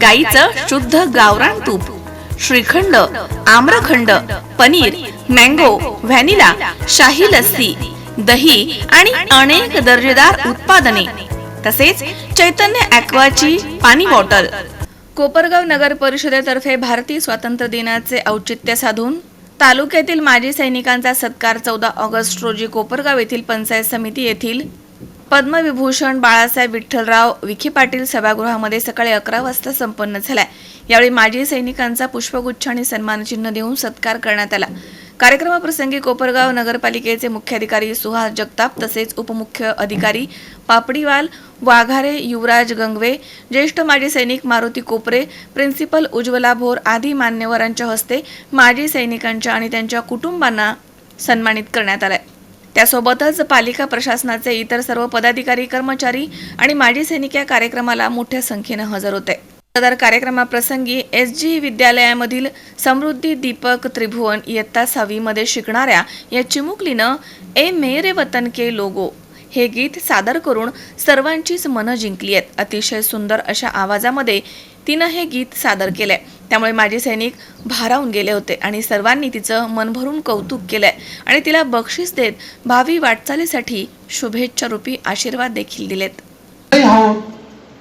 गाईचं शुद्ध गावरान तूप श्रीखंड आम्रखंड पनीर मँगो व्हॅनिला शाही लस्सी दही आणि अनेक दर्जेदार उत्पादने तसेच चैतन्य ॲक्वाची पाणी बॉटल. कोपरगाव नगर परिषदेतर्फे भारतीय स्वातंत्र्य दिनाचे औचित्य साधून तालुक्यातील माजी सैनिकांचा सत्कार चौदा ऑगस्ट रोजी कोपरगाव येथील पंचायत समिती येथील पद्मविभूषण बाळासाहेब विठ्ठलराव विखे पाटील सभागृहामध्ये सकाळी अकरा वाजता संपन्न झाला यावेळी माजी सैनिकांचा पुष्पगुच्छ आणि सन्मानचिन्ह देऊन सत्कार करण्यात आला. कार्यक्रमाप्रसंगी कोपरगाव नगरपालिकेचे मुख्याधिकारी सुहास जगताप तसेच उपमुख्य अधिकारी पापडीवाल वाघारे युवराज गंगवे ज्येष्ठ माजी सैनिक मारुती कोपरे प्रिन्सिपल उज्ज्वला भोर आदी मान्यवरांच्या हस्ते माजी सैनिकांच्या आणि त्यांच्या कुटुंबांना सन्मानित करण्यात आलाय. त्यासोबतच पालिका प्रशासनाचे इतर सर्व पदाधिकारी कर्मचारी आणि माजी सैनिक या कार्यक्रमाला मोठ्या संख्येनं हजर होते. सदर कार्यक्रमाप्रसंगी एस जी विद्यालयामधील समृद्धी दीपक त्रिभुवन इयत्ता सहावीमध्ये शिकणाऱ्या या चिमुकलीनं ए मेरे वतन के लोगो हे गीत सादर करून सर्वांचीच मनं जिंकली आहेत. अतिशय सुंदर अशा आवाजामध्ये तिनं हे गीत सादर केलंय. त्यामुळे माजी सैनिक भारावून गेले होते आणि सर्वांनी तिचं मनभरून कौतुक केलंय. आणि तिला बक्षीस देत भावी वाटचालीसाठी शुभेच्छा रूपी आशीर्वाद देखील दिलेत. हो,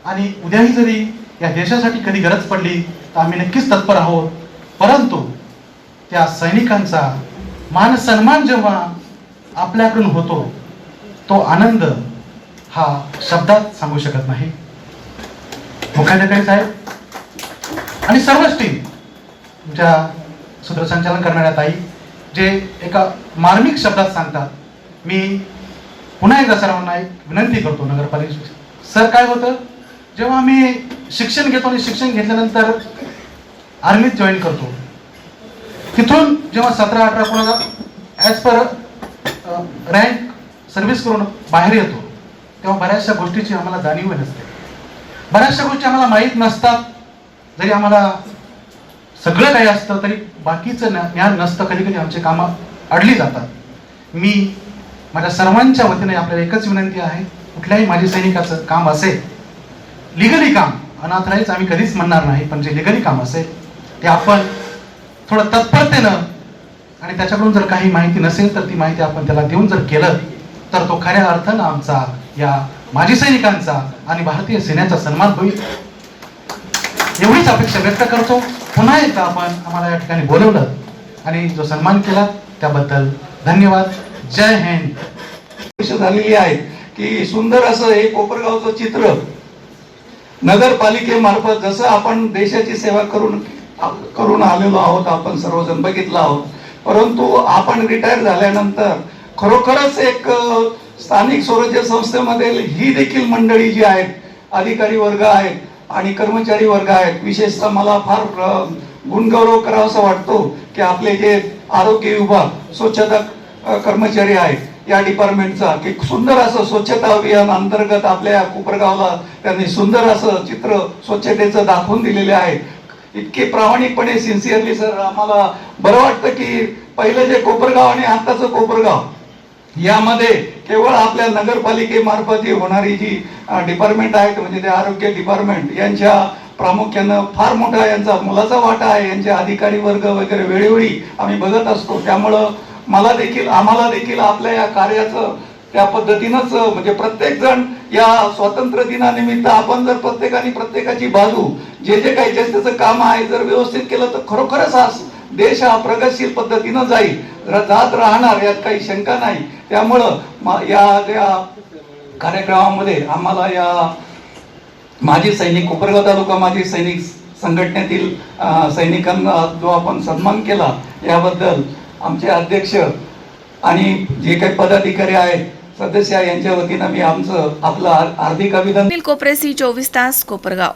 आणि उद्याही जरी या देशासाठी कधी गरज पडली तर आम्ही नक्कीच तत्पर आहोत. परंतु त्या सैनिकांचा मान सन्मान जेव्हा आपल्याकडून होतो तो आनंद हा शब्दात सांगू शकत नाही. मुख्याधिकारी साहेब आणि सर्वच टीम तुमच्या सूत्रसंचालन करणाऱ्या ताई जे एका मार्मिक शब्दात सांगतात मी पुन्हा एकदा सर्वांना एक विनंती करतो नगरपालिका सर काय होतं? जेव्हा आम्ही शिक्षण घेतो आणि शिक्षण घेतल्यानंतर आर्मीत जॉईन करतो. तिथून जेव्हा सतरा अठरा कोणाला ॲज पर रँक सर्व्हिस करून बाहेर येतो तेव्हा बऱ्याचशा गोष्टीची आम्हाला जाणीव नसते. बऱ्याचशा गोष्टी आम्हाला माहीत नसतात. जरी आम्हाला सगळं काही असतं तरी बाकीचं ज्ञान नसतं कधी कधी आमचे कामं अडली जातात. मी माझ्या सर्वांच्या वतीने आपल्याला एकच विनंती आहे कुठल्याही माझी सैनिकाचं काम असेल लिगली काम अनाथराईच आम्ही कधीच म्हणणार नाही पण जे लिगली काम असेल ते आपण थोडं तत्परतेनं आणि त्याच्याकडून जर काही माहिती नसेल तर ती माहिती आपण त्याला देऊन जर केलं तर तो खऱ्या अर्थानं आमचा या माजी सैनिकांचा आणि भारतीय सेनेचा सन्मान होईल. एवढीच अपेक्षा व्यक्त करतो. पुन्हा एकदा आपण आम्हाला या ठिकाणी बोलवलं आणि जो सन्मान केला त्याबद्दल धन्यवाद. जय हिंद. झालेली आहेत की सुंदर असं हे कोपरगावचं चित्र नगरपालिकेमार्फत जसं आपण देशाची सेवा करून करून आलेलो आहोत आपण सर्वजण बघितलं आहोत. परंतु आपण रिटायर झाल्यानंतर खरोखरच एक स्थानिक स्वराज्य संस्थेमधील ही देखील मंडळी जी आहेत अधिकारी वर्ग आहेत आणि कर्मचारी वर्ग आहेत. विशेषतः मला फार गुणगौरव करावासा वाटतो की आपले जे आरोग्य विभाग स्वच्छता कर्मचारी आहेत या डिपार्टमेंटचा की सुंदर असं स्वच्छता अभियान अंतर्गत आपल्या कोपरगावला त्यांनी सुंदर असं चित्र स्वच्छतेचं दाखवून दिलेले आहे. इतके प्रामाणिकपणे सिन्सिअरली सर आम्हाला बरं वाटतं की पहिलं जे कोपरगाव आणि आताचं कोपरगाव यामध्ये केवळ आपल्या नगरपालिकेमार्फत जी होणारी जी डिपार्टमेंट आहेत म्हणजे ते आरोग्य डिपार्टमेंट यांच्या प्रामुख्यानं फार मोठा यांचा मुलाचा वाटा आहे. यांचे अधिकारी वर्ग वगैरे वेळोवेळी आम्ही बघत असतो. त्यामुळं मला देखील आम्हाला देखील आपल्या या कार्याचं त्या पद्धतीनंच म्हणजे प्रत्येक जण या स्वातंत्र्य दिनानिमित्त आपण जर प्रत्येकाने प्रत्येकाची बाजू जे जे काही ज्याचं काम आहे जर व्यवस्थित केलं तर खरोखरच हा देश हा प्रगतशील पद्धतीनं जाईल. जात राहणार यात काही शंका नाही. त्यामुळं या त्या कार्यक्रमामध्ये आम्हाला या माजी सैनिक कोपरगाव तालुका माजी सैनिक संघटनेतील सैनिकांना जो आपण सन्मान केला याबद्दल आमचे अध्यक्ष आणि जे काही पदाधिकारी आहेत सदस्य यांच्या वतीनं मी आमचं आपलं हार्दिक अभिनंदन कोपरेसी चोवीस तास कोपरगाव.